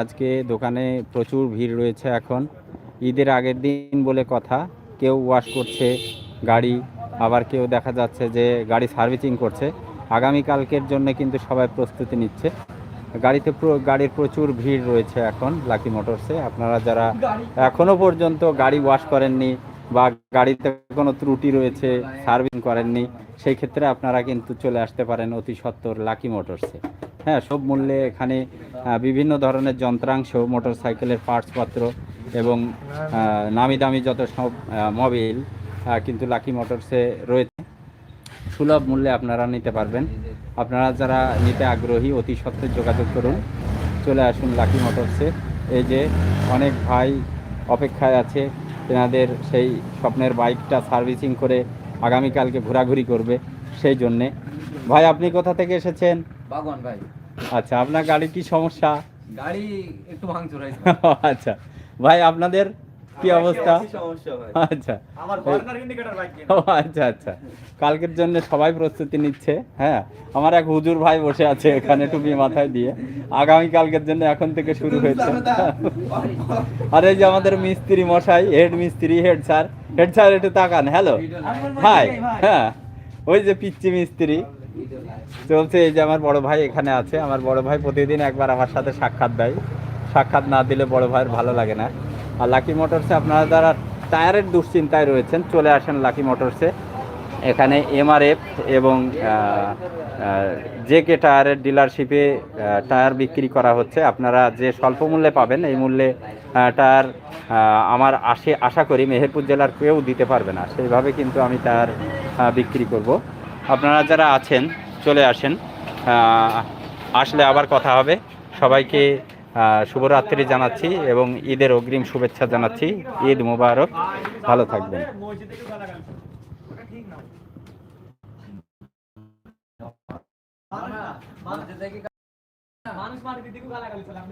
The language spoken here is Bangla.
আজকে দোকানে প্রচুর ভিড় রয়েছে এখন। ঈদের আগের দিন বলে কথা কেউ ওয়াশ করছে গাড়ি আবার কেউ দেখা যাচ্ছে যে গাড়ি সার্ভিসিং করছে। আগামীকালকের জন্য কিন্তু সবাই প্রস্তুতি নিচ্ছে। গাড়িতে গাড়ির প্রচুর ভিড় রয়েছে এখন লাকি মোটরসে। আপনারা যারা এখনও পর্যন্ত গাড়ি ওয়াশ করেননি বা গাড়িতে কোনো ত্রুটি রয়েছে, সার্ভিসিং করেননি, সেই ক্ষেত্রে আপনারা কিন্তু চলে আসতে পারেন অতি সত্বর লাকি মোটরসে। হ্যাঁ সব মূল্যে এখানে বিভিন্ন ধরনের যন্ত্রাংশ মোটর সাইকেলের পার্টসপত্র এবং নামি দামি যত সব মোবিল কিন্তু লাকি মোটরসে রয়েছে। সুলভ মূল্যে আপনারা নিতে পারবেন। আপনারা যারা নিতে আগ্রহী, অতি সত্ত্বর যোগাযোগ করুন। চলে আসুন লাকি মোটরসে। এই যে অনেক ভাই অপেক্ষায় আছে তেনাদের সেই স্বপ্নের বাইকটা সার্ভিসিং করে আগামীকালকে ঘোরাঘুরি করবে সেই জন্যে। ভাই আপনি কোথা থেকে এসেছেন? বাগন ভাই। আচ্ছা আপনার গাড়ি কি সমস্যা? গাড়ি একটু ভাঙচুর হয়েছে। আচ্ছা। ভাই আপনাদের কি অবস্থা? আচ্ছা। ও আচ্ছা আচ্ছা। কালকের জন্য সবাই প্রস্তুতি নিচ্ছে হ্যাঁ? আমার এক হুজুর ভাই বসে আছে এখানে টুপি মাথায় দিয়ে। আগামী কালকের জন্য এখন থেকে শুরু হয়েছে। আর এই যে আমাদের মিস্ত্রি মশাই হেড মিস্ত্রি হেড স্যার হেড স্যার একটু তাকান হ্যালো হাই হ্যাঁ। ওই যে পিচ্চি মিস্ত্রি। চলছে এই যে আমার বড় ভাই এখানে আছে। আমার বড় ভাই প্রতিদিন একবার আমার সাথে সাক্ষাৎ দেয়। সাক্ষাৎ না দিলে বড় ভাইয়ের ভালো লাগে না। আর লাকি মোটরসে আপনারা যারা টায়ারের দুশ্চিন্তায় রয়েছেন, চলে আসেন লাকি মোটরসে এখানে এমআরএফ এবং জে কে টায়ারের ডিলারশিপে টায়ার বিক্রি করা হচ্ছে, আপনারা যে স্বল্প মূল্যে পাবেন, এই মূল্যে টায়ার আমার আশে আশা করি মেহেরপুর জেলার কেউ দিতে পারবে না। সেইভাবে কিন্তু আমি টায়ার বিক্রি করব। আপনারা যারা আছেন, চলে আসেন। আসলে আবার কথা হবে। সবাইকে শুভরাত্রি জানাচ্ছি এবং ঈদের অগ্রিম শুভেচ্ছা জানাচ্ছি। ঈদ মুবারক। ভালো থাকবেন। মানুষ মারি দিদিকে গালাগালি চলে আপনি